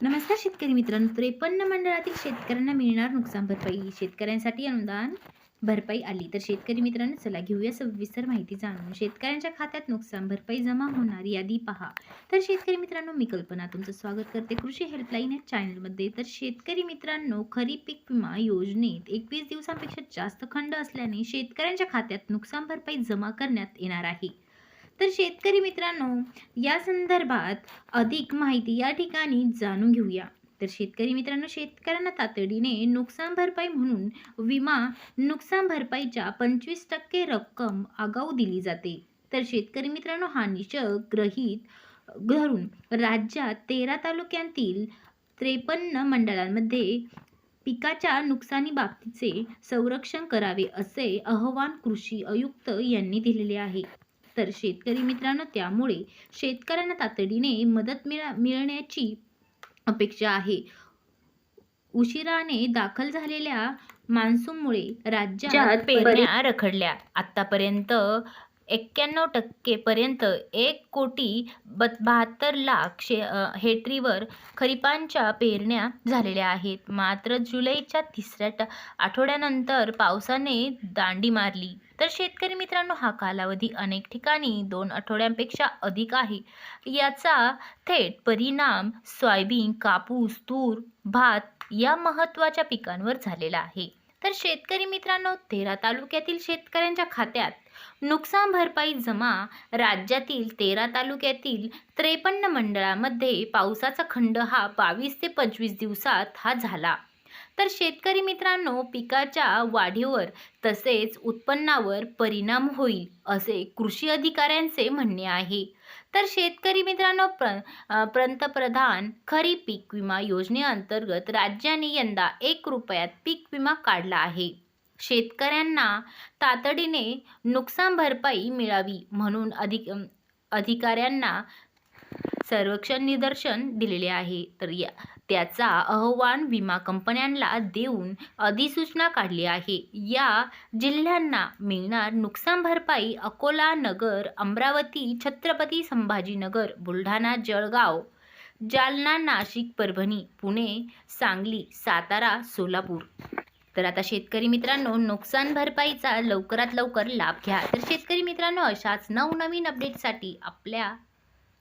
नमस्कार शेतकरी मित्रांनो. त्रेपन्न मंडळातील शेतकऱ्यांना मिळणार नुकसान भरपाई शेतकऱ्यांसाठी अनुदान भरपाई आली. तर शेतकरी मित्रांनो चला घेऊया सविस्तर माहिती जाणून. शेतकऱ्यांच्या खात्यात नुकसान भरपाई जमा होणार यादी पहा. तर शेतकरी मित्रांनो मी कल्पना तुमचं स्वागत करते. कृषी हेल्पलाईन या चॅनलमध्ये. तर शेतकरी मित्रांनो खरीप पीक विमा योजनेत एकवीस दिवसांपेक्षा जास्त खंड असल्याने शेतकऱ्यांच्या खात्यात नुकसान भरपाई जमा करण्यात येणार आहे. तर शेतकरी मित्रांनो या संदर्भात अधिक माहिती या ठिकाणी जाणून घेऊया. तर शेतकरी मित्रांनो शेतकऱ्यांना तातडीने नुकसान भरपाई म्हणून विमा नुकसान भरपाईच्या पंचवीस टक्के रक्कम आगाऊ दिली जाते. तर शेतकरी मित्रांनो हा निशक ग्रहित धरून राज्यात तेरा तालुक्यांतील त्रेपन्न मंडळांमध्ये पिकाच्या नुकसानी बाबतीचे संरक्षण करावे असे आवाहन कृषी आयुक्त यांनी दिलेले आहे. तर शेतकरी मित्रांनो त्यामुळे शेतकऱ्यांना तातडीने मदत मिळा मिळण्याची अपेक्षा आहे. उशिराने दाखल झालेल्या मान्सूनमुळे राज्यात पेरण्या रखडल्या. आतापर्यंत एक्क्याण्णव टक्केपर्यंत एक कोटी बत बहात्तर लाख शे हेक्टरीवर खरीपांच्या पेरण्या झालेल्या आहेत. मात्र जुलैच्या तिसऱ्या ट आठवड्यानंतर पावसाने दांडी मारली. तर शेतकरी मित्रांनो हा कालावधी अनेक ठिकाणी दोन आठवड्यांपेक्षा अधिक आहे. याचा थेट परिणाम सोयाबीन कापूस तूर भात या महत्त्वाच्या पिकांवर झालेला आहे. तर शेतकरी मित्रांनो तेरा तालुक्यातील शेतकऱ्यांच्या खात्यात नुकसान भरपाई जमा राज्यातील तेरा तालुक्यातील त्रेपन्न मंडळामध्ये पावसाचा खंड हा बावीस ते पंचवीस दिवसात हा झाला. तर शेतकरी मित्रांनो पिकाच्या वाढीवर तसेच उत्पन्नावर परिणाम होईल असे कृषी अधिकाऱ्यांचे म्हणणे आहे. तर शेतकरी मित्रांनो प्र पंतप्रधान खरीप पीक विमा योजनेअंतर्गत राज्याने यंदा एक रुपयात पीक विमा काढला आहे. शेतकऱ्यांना तातडीने नुकसान भरपाई मिळावी म्हणून अधिक अधिकाऱ्यांना सर्वेक्षण निदर्शन दिलेले आहे. तर या त्याचा अहवाल विमा कंपन्यांना देऊन अधिसूचना काढली आहे. या जिल्ह्यांना मिळणार नुकसान भरपाई अकोला नगर अमरावती छत्रपती संभाजीनगर बुलढाणा जळगाव जालना नाशिक परभणी पुणे सांगली सातारा सोलापूर. तर आता शेतकरी मित्रांनो नुकसान भरपाईचा लवकरात लवकर लाभ घ्या. तर शेतकरी मित्रांनो अशाच नवनवीन अपडेटसाठी आपल्या